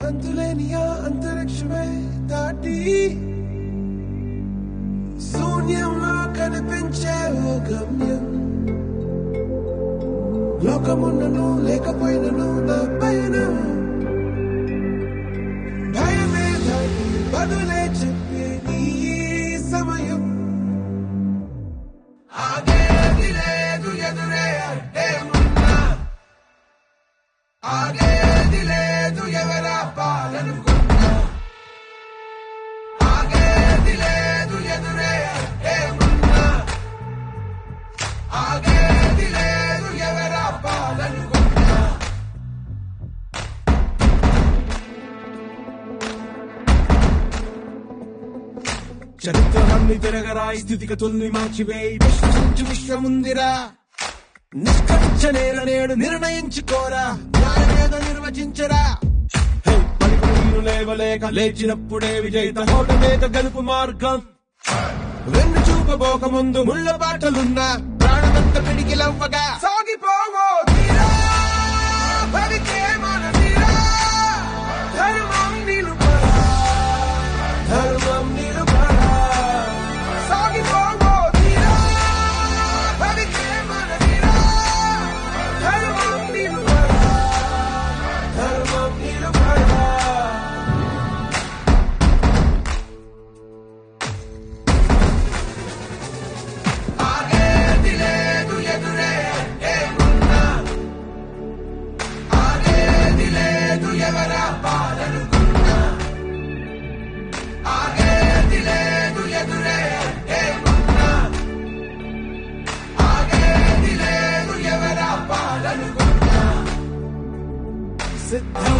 అంతులేని ఆ అంతరిక్షమే దాటి శూన్యంలో కనిపించే ఓ గమ్యం. లోకమున్నను లేకపోయినను నా పయనం భయమే దాటి బదులే చెప్పే నీ సమయం. ఆగే లేదు ఎదురే అంటే ఉన్నా. ఆగే చరిత్రలన్నీ తిరగరా స్థితిగతుల్ని మార్చివేయి. విశ్వసించు విశ్వముందిరా. నిష్కరించ నేర నేడు నిర్ణయించుకోరా. న్యాయమేదో నిర్వచించరా. లేవలేక లేచినప్పుడే విజయిత హోటమేక గలుపు మార్గం. వెన్ను చూపబోక ముందు ముళ్ళ బాటలున్నా. ప్రాణమంత పిడికిలవ్వగా. ఎవరా పాలనుకున్నా ఆగేది లేదు ఎదురే అంటే ఉన్నా ఆగేది లేదు ఎవరా పాలనుకున్నా సిద్ధం